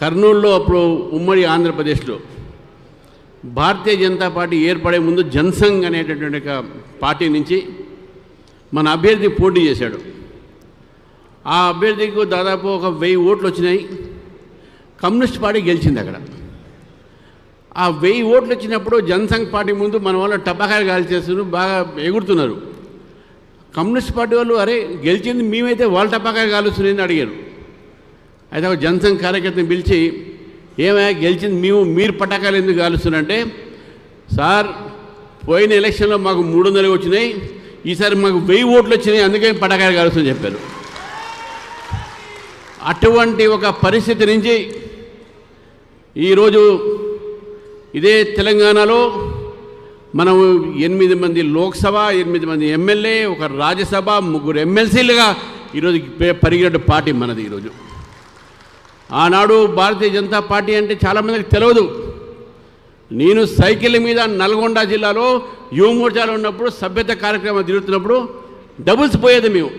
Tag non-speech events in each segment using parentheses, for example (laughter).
కర్నూలులో అప్పుడు ఉమ్మడి ఆంధ్రప్రదేశ్లో భారతీయ జనతా పార్టీ ఏర్పడే ముందు జనసంఘ్ అనేటటువంటి ఒక పార్టీ నుంచి మన అభ్యర్థి పోటీ చేశాడు. ఆ అభ్యర్థికి దాదాపు ఒక వెయ్యి ఓట్లు వచ్చినాయి. కమ్యూనిస్ట్ పార్టీ గెలిచింది అక్కడ. ఆ వెయ్యి ఓట్లు వచ్చినప్పుడు జనసంఘ్ పార్టీ ముందు మన వాళ్ళు టపాకాయలు కాల్చేస్తున్నారు బాగా ఎగురుతున్నారు. కమ్యూనిస్ట్ పార్టీ వాళ్ళు అరే గెలిచింది మేమైతే వాళ్ళ టపాకాయలు కాలుస్తున్నాయని అడిగారు. అయితే ఒక జనసంఘ కార్యకర్తను పిలిచి ఏమయ్యా గెలిచింది మేము మీరు పటాకాలు ఎందుకు కాలుస్తున్నారంటే సార్ పోయిన ఎలక్షన్లో మాకు మూడు వందలు వచ్చినాయి ఈసారి మాకు వెయ్యి ఓట్లు వచ్చినాయి అందుకే పటాకాయలు కాలుస్తుందని చెప్పారు. అటువంటి ఒక పరిస్థితి నుంచి ఈరోజు ఇదే తెలంగాణలో మనం ఎనిమిది మంది లోక్సభ ఎనిమిది మంది ఎమ్మెల్యే ఒక రాజ్యసభ ముగ్గురు ఎమ్మెల్సీలుగా ఈరోజు పరిగినట్టు పార్టీ మనది ఈరోజు. ఆనాడు భారతీయ జనతా పార్టీ అంటే చాలామందికి తెలియదు నేను సైకిల్ మీద నల్గొండ జిల్లాలో యువమోర్చాలో ఉన్నప్పుడు సభ్యత కార్యక్రమం తిరుగుతున్నప్పుడు డబుల్స్ పోయేది మేము.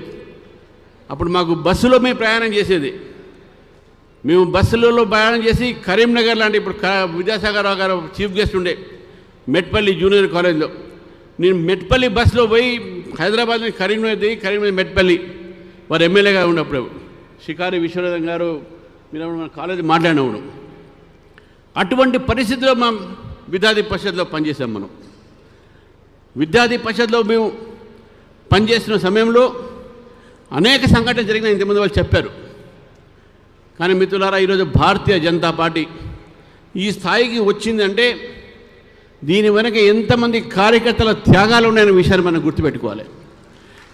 అప్పుడు మాకు బస్సులో మేము ప్రయాణం చేసేది. మేము బస్సులలో ప్రయాణం చేసి కరీంనగర్ లాంటి ఇప్పుడు క- విద్యాసాగర్ రావు గారు చీఫ్ గెస్ట్ ఉండే మెట్పల్లి జూనియర్ కాలేజ్లో. నేను మెట్పల్లి బస్సులో పోయి హైదరాబాద్ నుంచి కరీంనగర్ దిగి కరీంనగర్ మెట్పల్లి. వారు ఎమ్మెల్యేగా ఉన్నప్పుడు. షికారి విశ్వనాథం గారు మీరు మన కాలేజీ మాట్లాడినప్పుడు అటువంటి పరిస్థితిలో మనం విద్యార్థి పరిషత్లో పనిచేసాం మనం. విద్యార్థి పరిషత్లో మేము పనిచేస్తున్న సమయంలో అనేక సంఘటనలు జరిగిన ఇంతమంది వాళ్ళు చెప్పారు. కానీ మిత్రులారా ఈరోజు భారతీయ జనతా పార్టీ ఈ స్థాయికి వచ్చిందంటే దీని వెనక ఎంతమంది కార్యకర్తల త్యాగాలు ఉన్నాయనే విషయాన్ని మనం గుర్తుపెట్టుకోవాలి.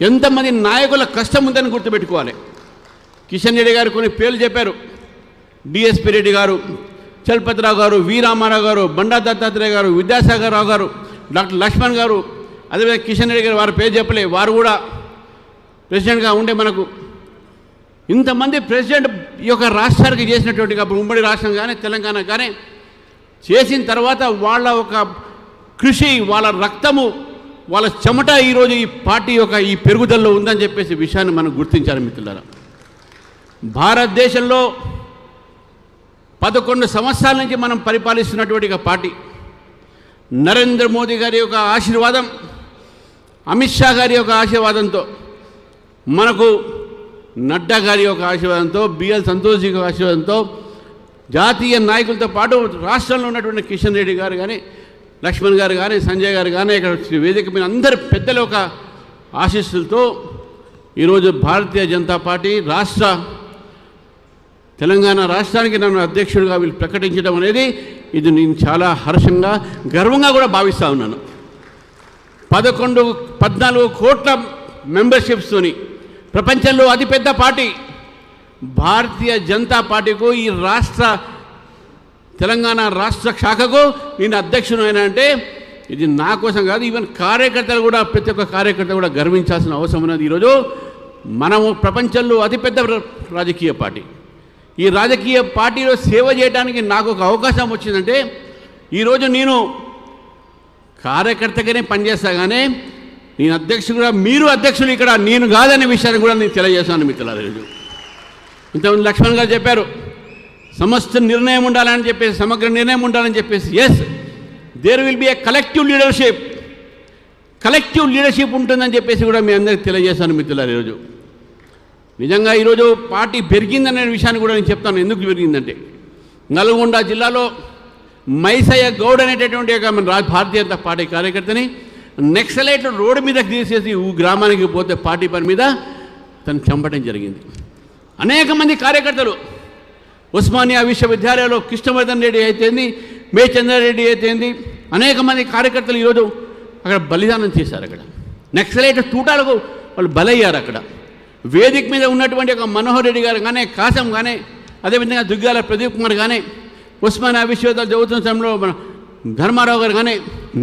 ఎంతమంది నాయకుల కష్టం ఉందని గుర్తుపెట్టుకోవాలి. కిషన్ రెడ్డి గారు కొన్ని పేర్లు చెప్పారు. డిఎస్పి రెడ్డి గారు చలపతిరావు గారు వి రామారావు గారు బండా దత్తాత్రేయ గారు విద్యాసాగర్ రావు గారు డాక్టర్ లక్ష్మణ్ గారు అదేవిధంగా కిషన్ రెడ్డి గారు వారి పేరు చెప్పలే వారు కూడా ప్రెసిడెంట్గా ఉండే మనకు. ఇంతమంది ప్రెసిడెంట్ ఈ యొక్క రాష్ట్రానికి చేసినటువంటి అప్పుడు ఉమ్మడి రాష్ట్రం కానీ తెలంగాణ కానీ చేసిన తర్వాత వాళ్ళ ఒక కృషి వాళ్ళ రక్తము వాళ్ళ చెమట ఈరోజు ఈ పార్టీ యొక్క ఈ పెరుగుదలలో ఉందని చెప్పేసి విషయాన్ని మనం గుర్తించాలి మిత్రులారా. భారతదేశంలో పదకొండు సంవత్సరాల నుంచి మనం పరిపాలిస్తున్నటువంటి ఒక పార్టీ. నరేంద్ర మోదీ గారి యొక్క ఆశీర్వాదం అమిత్ షా గారి యొక్క ఆశీర్వాదంతో మనకు నడ్డా గారి యొక్క ఆశీర్వాదంతో బిఎల్ సంతోష్ జీ యొక్క ఆశీర్వాదంతో జాతీయ నాయకులతో పాటు రాష్ట్రంలో ఉన్నటువంటి కిషన్ రెడ్డి గారు కానీ లక్ష్మణ్ గారు కానీ సంజయ్ గారు కానీ ఇక్కడ వచ్చి వేదిక మీద అందరి పెద్దల యొక్క ఆశీస్సులతో ఈరోజు భారతీయ జనతా పార్టీ రాష్ట్ర తెలంగాణ రాష్ట్రానికి నన్ను అధ్యక్షుడిగా వీళ్ళు ప్రకటించడం అనేది ఇది నేను చాలా హర్షంగా గర్వంగా కూడా భావిస్తూ ఉన్నాను. పదకొండు పద్నాలుగు కోట్ల మెంబర్షిప్స్తోని ప్రపంచంలో అతిపెద్ద పార్టీ భారతీయ జనతా పార్టీకు ఈ రాష్ట్ర తెలంగాణ రాష్ట్ర శాఖకు నేను అధ్యక్షుడు అయినా అంటే ఇది నా కోసం కాదు ఈవెన్ కార్యకర్తలు కూడా ప్రతి ఒక్క కార్యకర్త కూడా గర్వించాల్సిన అవసరం ఉన్నది. ఈరోజు మనము ప్రపంచంలో అతిపెద్ద రాజకీయ పార్టీ. ఈ రాజకీయ పార్టీలో సేవ చేయడానికి నాకు ఒక అవకాశం వచ్చిందంటే ఈరోజు నేను కార్యకర్తగానే పనిచేస్తాగానే నేను అధ్యక్షుడు మీరు అధ్యక్షులు ఇక్కడ నేను కాదనే విషయాన్ని కూడా నేను తెలియజేస్తాను మిత్రులారా ఈరోజు ఇంతకుముందు లక్ష్మణ్ గారు చెప్పారు సమస్త నిర్ణయం ఉండాలని చెప్పేసి సమగ్ర నిర్ణయం ఉండాలని చెప్పేసి. Yes there will be a collective leadership collective leadership ఉంటుందని చెప్పేసి కూడా మీ అందరికి తెలియజేశాను మిత్రులారు ఈరోజు నిజంగా ఈరోజు పార్టీ పెరిగిందనే విషయాన్ని కూడా నేను చెప్తాను. ఎందుకు పెరిగిందంటే నల్గొండ జిల్లాలో మైసయ్య గౌడ్ అనేటటువంటి ఒక మన భారతీయ జనతా పార్టీ కార్యకర్తని నెక్సలైట్లు రోడ్డు మీదకి తీసేసి ఊ గ్రామానికి పోతే పార్టీ పని మీద తను చంపడం జరిగింది. అనేక మంది కార్యకర్తలు ఉస్మానియా విశ్వవిద్యాలయంలో కృష్ణవర్ధన్ రెడ్డి అయితేంది మే చంద్రారెడ్డి అయితేంది అనేక మంది కార్యకర్తలు ఈరోజు అక్కడ బలిదానం చేశారు అక్కడ. నక్సలైట్ చూటాలకు వాళ్ళు బలయ్యారు అక్కడ. వేదిక మీద ఉన్నటువంటి ఒక మనోహర్ రెడ్డి గారు కానీ కాసం కానీ అదేవిధంగా దుగ్గాల ప్రదీప్ కుమార్ కానీ ఉస్మానియా విశ్వవిద్యాలయం చదువుతున్న సమయంలో మన ధర్మారావు గారు కానీ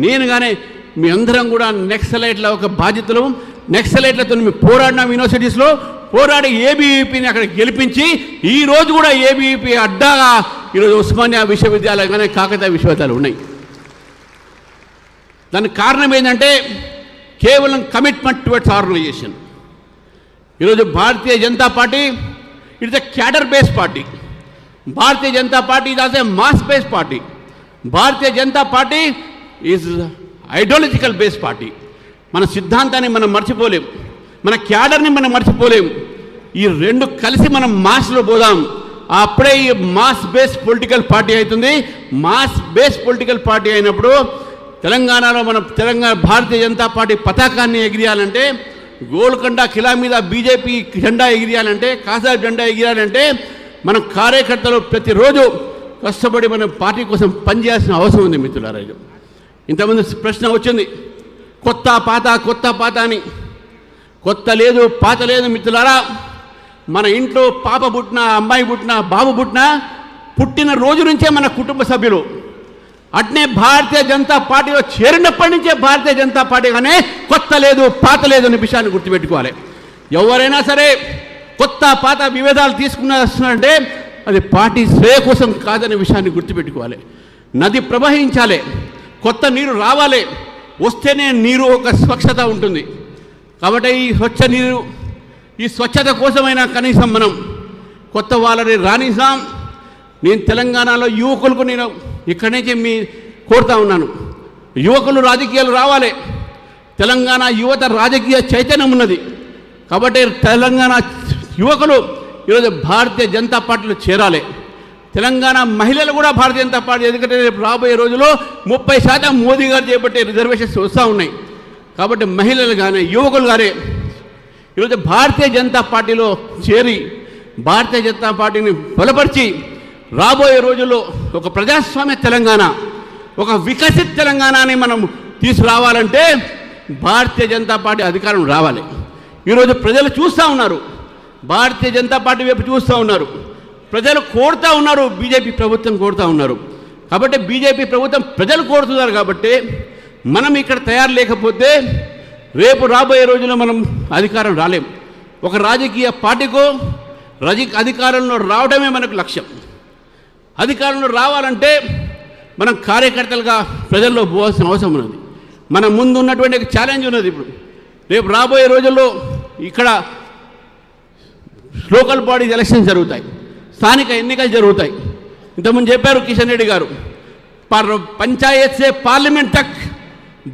నేను కానీ మీ అందరం కూడా నెక్సలైట్ల ఒక బాధ్యతలు నెక్సలైట్లతో మేము పోరాడినాం యూనివర్సిటీస్లో పోరాడి ఏబీవీపీని అక్కడ గెలిపించి ఈ రోజు కూడా ఏబీవీపీ అడ్డాగా ఈరోజు ఉస్మానియా విశ్వవిద్యాలయం కానీ కాకతీయ విశ్వవిద్యాలయాలు ఉన్నాయి. దానికి కారణం ఏంటంటే కేవలం కమిట్మెంట్ టువర్డ్స్ ఆర్గనైజేషన్ ఈరోజు Bharatiya Janata party it's a cadre base party Bharatiya Janata party is as a mass base party Bharatiya Janata party is ideological base party మన సిద్ధాంతాన్ని మనం మర్చిపోలేం. మన క్యాడర్ని మనం మర్చిపోలేం. ఈ రెండు కలిసి మనం మాస్లో పోదాం. అప్పుడే ఈ మాస్ బేస్ పొలిటికల్ పార్టీ అవుతుంది. మాస్ బేస్ పొలిటికల్ పార్టీ అయినప్పుడు తెలంగాణలో మన తెలంగాణ భారతీయ జనతా పార్టీ పతాకాన్ని ఎగిరియాలంటే గోల్కొండ ఖిలా మీద బీజేపీ జెండా ఎగిరియాలంటే కాసా జెండా ఎగిరాలంటే మన కార్యకర్తలు ప్రతిరోజు కష్టపడి మన పార్టీ కోసం పనిచేయాల్సిన అవసరం ఉంది మిత్రులారా ఇది. ఇంతమంది ప్రశ్న వచ్చింది కొత్త పాత కొత్త పాత అని. కొత్త లేదు పాత లేదు మిత్రులారా. మన ఇంట్లో పాప పుట్టిన అమ్మాయి పుట్టిన బాబు పుట్టిన పుట్టిన రోజు నుంచే మన కుటుంబ సభ్యులు. అట్నే భారతీయ జనతా పార్టీలో చేరినప్పటి నుంచే భారతీయ జనతా పార్టీ కానీ కొత్త లేదు పాత లేదు అనే విషయాన్ని గుర్తుపెట్టుకోవాలి. ఎవరైనా సరే కొత్త పాత విభేదాలు తీసుకున్న వస్తున్నారంటే అది పార్టీ శ్రేయ కోసం కాదనే విషయాన్ని గుర్తుపెట్టుకోవాలి. నది ప్రవహించాలి కొత్త నీరు రావాలి వస్తేనే నీరు ఒక స్వచ్ఛత ఉంటుంది. కాబట్టి ఈ స్వచ్ఛ నీరు ఈ స్వచ్ఛత కోసమైనా కనీసం మనం కొత్త వాళ్ళని రాణిస్తాం నేను తెలంగాణలో యువకులకు నేను ఇక్కడి నుంచి మీ కోరుతా ఉన్నాను. యువకులు రాజకీయాలు రావాలి. తెలంగాణ యువత రాజకీయ చైతన్యం ఉన్నది. కాబట్టి తెలంగాణ యువకులు ఈరోజు భారతీయ జనతా పార్టీలో చేరాలి. తెలంగాణ మహిళలు కూడా భారతీయ జనతా పార్టీ ఎందుకంటే రేపు రాబోయే రోజుల్లో ముప్పై శాతం మోదీ గారు చేపట్టే రిజర్వేషన్స్ వస్తూ ఉన్నాయి. కాబట్టి మహిళలు కానీ యువకులు కానీ ఈరోజు భారతీయ జనతా పార్టీలో చేరి భారతీయ జనతా పార్టీని బలపరిచి రాబోయే రోజుల్లో ఒక ప్రజాస్వామ్య తెలంగాణ ఒక వికసిత తెలంగాణని మనం తీసుకురావాలంటే భారతీయ జనతా పార్టీ అధికారం రావాలి. ఈరోజు ప్రజలు చూస్తూ ఉన్నారు. భారతీయ జనతా పార్టీ వైపు చూస్తూ ఉన్నారు. ప్రజలు కోరుతూ ఉన్నారు బీజేపీ ప్రభుత్వం కోరుతూ ఉన్నారు. కాబట్టి బీజేపీ ప్రభుత్వం ప్రజలు కోరుతున్నారు కాబట్టి మనం ఇక్కడ తయారు లేకపోతే రేపు రాబోయే రోజుల్లో మనం అధికారం రాలేం. ఒక రాజకీయ పార్టీకో రజ అధికారంలో రావడమే మనకు లక్ష్యం. అధికారంలో రావాలంటే మనం కార్యకర్తలుగా ప్రజల్లో పోవాల్సిన అవసరం ఉన్నది. మన ముందు ఉన్నటువంటి ఒక ఛాలెంజ్ ఉన్నది ఇప్పుడు. రేపు రాబోయే రోజుల్లో ఇక్కడ లోకల్ బాడీస్ ఎలక్షన్స్ జరుగుతాయి. స్థానిక ఎన్నికలు జరుగుతాయి. ఇంతకుముందు చెప్పారు కిషన్ రెడ్డి గారు పంచాయత్ సే పార్లమెంట్ తక్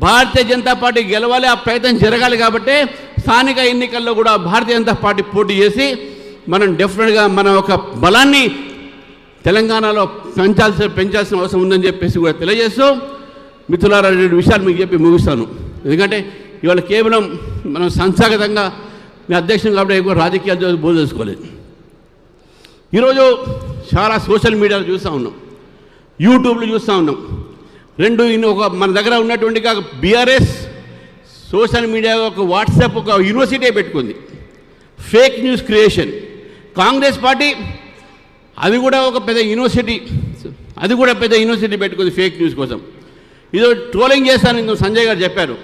భారతీయ జనతా పార్టీ గెలవాలి ఆ ప్రయత్నం జరగాలి కాబట్టి స్థానిక ఎన్నికల్లో కూడా భారతీయ జనతా పార్టీ పోటీ చేసి మనం డెఫినెట్గా మన ఒక బలాన్ని తెలంగాణలో పెంచాల్సిన పెంచాల్సిన అవసరం ఉందని చెప్పేసి కూడా తెలియజేస్తూ మిత్రులారా రెండు విషయాలు మీకు చెప్పి ముగిస్తాను. ఎందుకంటే ఇవాళ కేవలం మనం సంస్థాగతంగా మీ అధ్యక్షం కాబట్టి ఎక్కువ రాజకీయాలు బోధ చేసుకోలేదు. ఈరోజు చాలా సోషల్ మీడియాలో చూస్తూ ఉన్నాం. యూట్యూబ్లో చూస్తూ ఉన్నాం. రెండు ఒక మన దగ్గర ఉన్నటువంటి బీఆర్ఎస్ సోషల్ మీడియా ఒక వాట్సాప్ ఒక యూనివర్సిటీ పెట్టుకుంది. Fake news creation. Congress party అది కూడా ఒక పెద్ద యూనివర్సిటీ. అది కూడా పెద్ద యూనివర్సిటీ పెట్టుకుంది ఫేక్ న్యూస్ కోసం. ఈరోజు ట్రోలింగ్ చేస్తాను ఇంకో సంజయ్ గారు చెప్పారు.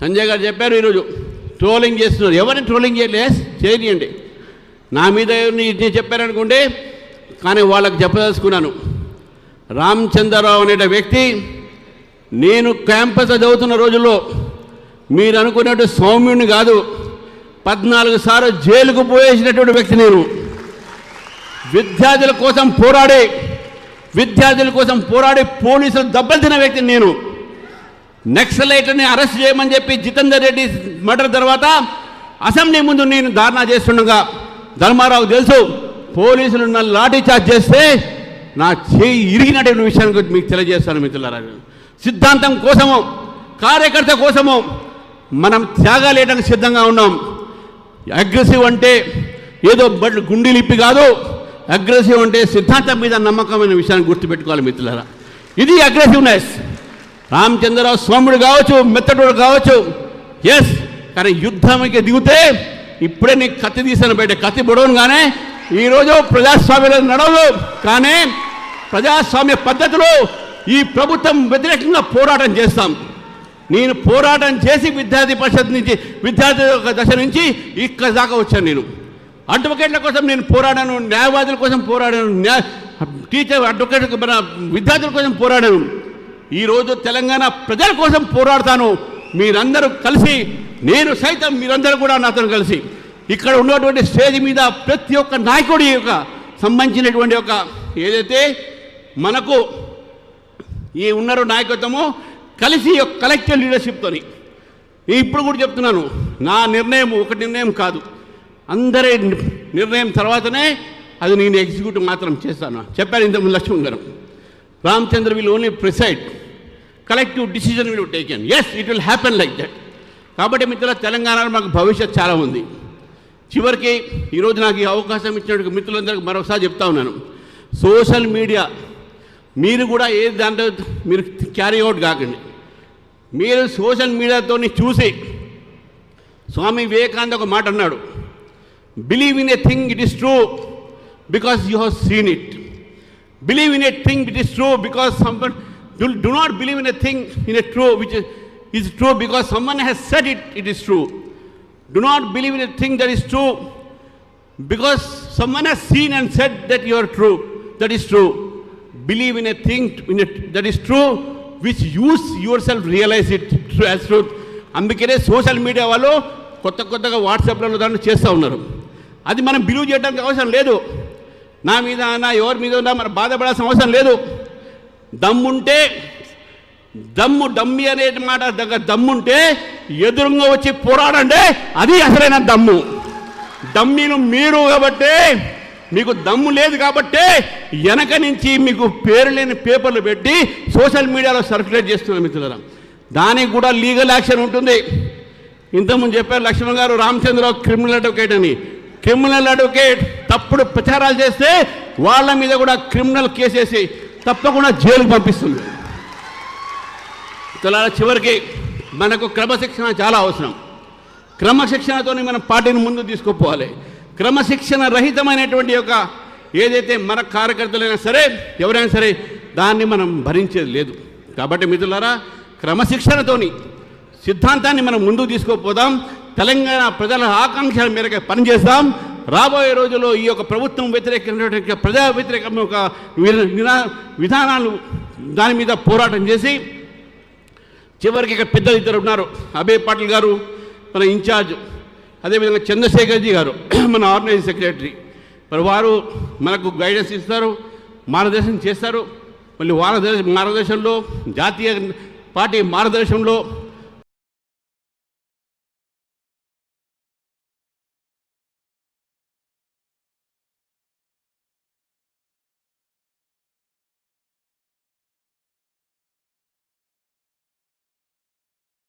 సంజయ్ గారు చెప్పారు ఈరోజు. ట్రోలింగ్ చేస్తున్నారు. ఎవరిని ట్రోలింగ్ చేయలే చేయనియండి. నా మీద ఎవరిని చెప్పారనుకుంటే కానీ వాళ్ళకి చెప్పదలుచుకున్నాను. రామచంద్రరావు అనే వ్యక్తి నేను క్యాంపస్ చదువుతున్న రోజుల్లో మీరు అనుకున్నట్టు సౌమ్యుడిని కాదు పద్నాలుగు సార్లు జైలుకు పోయేసినటువంటి వ్యక్తి నేను. విద్యార్థుల కోసం పోరాడే విద్యార్థుల కోసం పోరాడి పోలీసులు దెబ్బలు తిన్న వ్యక్తిని నేను. నక్సలైట్ని అరెస్ట్ చేయమని చెప్పి జితేందర్ రెడ్డి మర్డర్ తర్వాత అసెంబ్లీ ముందు నేను ధారణా చేస్తుండగా ధర్మారావు తెలుసు పోలీసులు నన్ను లాఠీ చార్జ్ చేస్తే నా చేయి ఇరిగినటువంటి విషయాన్ని గురించి మీకు తెలియజేస్తాను మిత్రులారా. సిద్ధాంతం కోసము కార్యకర్త కోసము మనం త్యాగాలేయడానికి సిద్ధంగా ఉన్నాం. అగ్రెసివ్ అంటే ఏదో బట్ గుండెలిప్పి కాదు. అగ్రెసివ్ అంటే సిద్ధాంతం మీద నమ్మకమైన విషయాన్ని గుర్తుపెట్టుకోవాలి మిత్రులరా. ఇది అగ్రెసివ్నెస్. రామచంద్రరావు స్వాముడు కావచ్చు మెత్తడు కావచ్చు. ఎస్ కానీ యుద్ధానికి దిగితే ఇప్పుడే నీకు కత్తి తీసాను బయట. కత్తి పొడవను కానీ ఈరోజు ప్రజాస్వామ్యంలో నడవదు కానీ ప్రజాస్వామ్య పద్ధతిలో ఈ ప్రభుత్వం వ్యతిరేకంగా పోరాటం చేస్తాం. నేను పోరాటం చేసి విద్యార్థి పరిషత్ నుంచి విద్యార్థి దశ నుంచి ఇక్కడ దాకా వచ్చాను నేను. అడ్వకేట్ల కోసం నేను పోరాడాను న్యాయవాదుల కోసం పోరాడాను న్యాయ టీచర్ అడ్వకేట్ మన విద్యార్థుల కోసం పోరాడాను. ఈరోజు తెలంగాణ ప్రజల కోసం పోరాడతాను. మీరందరూ కలిసి నేను సైతం మీరందరూ కూడా నాతో కలిసి ఇక్కడ ఉన్నటువంటి స్టేజ్ మీద ప్రతి ఒక్క నాయకుడి యొక్క సంబంధించినటువంటి ఒక ఏదైతే మనకు ఈ ఉన్నారో నాయకత్వము కలిసి ఒక కలెక్టివ్ లీడర్షిప్తోని ఇప్పుడు కూడా చెప్తున్నాను నా నిర్ణయం ఒక నిర్ణయం కాదు. అందరి నిర్ణయం తర్వాతనే అది నేను ఎగ్జిక్యూటివ్ మాత్రం చేస్తాను చెప్పాను ఇంతకుముందు Laxman garu. Ramachandra will only preside collective decision will taken yes it will happen like that కాబట్టి మిత్రుల తెలంగాణలో మాకు భవిష్యత్ చాలా ఉంది. చివరికి ఈరోజు నాకు ఈ అవకాశం ఇచ్చినట్టు మిత్రులందరికీ మరొకసారి చెప్తా ఉన్నాను. సోషల్ మీడియా మీరు కూడా ఏ దాంట్లో మీరు క్యారీ అవుట్ కాకండి. మీరు సోషల్ మీడియాతో చూసి స్వామి వివేకానంద ఒక మాట అన్నాడు. believe in a thing it is true because you have seen it believe in a thing it is true because some do not believe in a thing in a true which is true because someone has said it it is true do not believe in a thing that is true because someone has seen and said that you are true that is true believe in a thing in a, that is true which you yourself realize it true as truth అందుకనే social media వాళ్ళు కొత్త కొత్తగా వాట్సాప్లలో దాన్ని చేస్తూ ఉన్నారు అది మనం believe చేయడానికి అవసరం లేదు. నా మీద నా ఎవరి మీద ఉన్నా మనం బాధపడాల్సిన అవసరం లేదు. దమ్ముంటే దమ్ము డమ్మి అనే మాట దగ్గర దమ్ముంటే ఎదురుగా వచ్చి పోరాడండి అది అసలైన దమ్ము. డమ్మీను మీరు కాబట్టి మీకు దమ్ము లేదు కాబట్టి వెనక నుంచి మీకు పేరు లేని పేపర్లు పెట్టి సోషల్ మీడియాలో సర్క్యులేట్ చేస్తున్నారు మిత్రులారా. దానికి కూడా లీగల్ యాక్షన్ ఉంటుంది. ఇంతకుముందు చెప్పారు లక్ష్మణ్ గారు రామచంద్రరావు క్రిమినల్ అడ్వకేట్ అని. క్రిమినల్ అడ్వకేట్ తప్పుడు ప్రచారాలు చేస్తే వాళ్ళ మీద కూడా క్రిమినల్ కేసేసి తప్పకుండా జైలుకు పంపిస్తుంది. తెలాల చివరికి మనకు క్రమశిక్షణ చాలా అవసరం. క్రమశిక్షణతో మనం పార్టీని ముందు తీసుకుపోవాలి. క్రమశిక్షణ రహితమైనటువంటి యొక్క ఏదైతే మన కార్యకర్తలైనా సరే ఎవరైనా సరే దాన్ని మనం భరించేది లేదు. కాబట్టి మిత్రులారా క్రమశిక్షణతోని సిద్ధాంతాన్ని మనం ముందుకు తీసుకుపోదాం. తెలంగాణ ప్రజల ఆకాంక్షల మేరకు పనిచేస్తాం. రాబోయే రోజుల్లో ఈ యొక్క ప్రభుత్వం వ్యతిరేకమైనటువంటి ప్రజా వ్యతిరేక ఒక విధానాలు దాని మీద పోరాటం చేసి చివరికి ఇక్కడ పెద్దలు ఇద్దరు ఉన్నారు. అభయ్ పాటిల్ గారు మన ఇన్ఛార్జ్ అదేవిధంగా చంద్రశేఖర్జీ గారు (clears throat) మన ఆర్గనైజింగ్ సెక్రటరీ. మరి వారు మనకు గైడెన్స్ ఇస్తారు మార్గదర్శనం చేస్తారు. మళ్ళీ వారదర్శ మార్గదర్శనంలో జాతీయ పార్టీ మార్గదర్శనంలో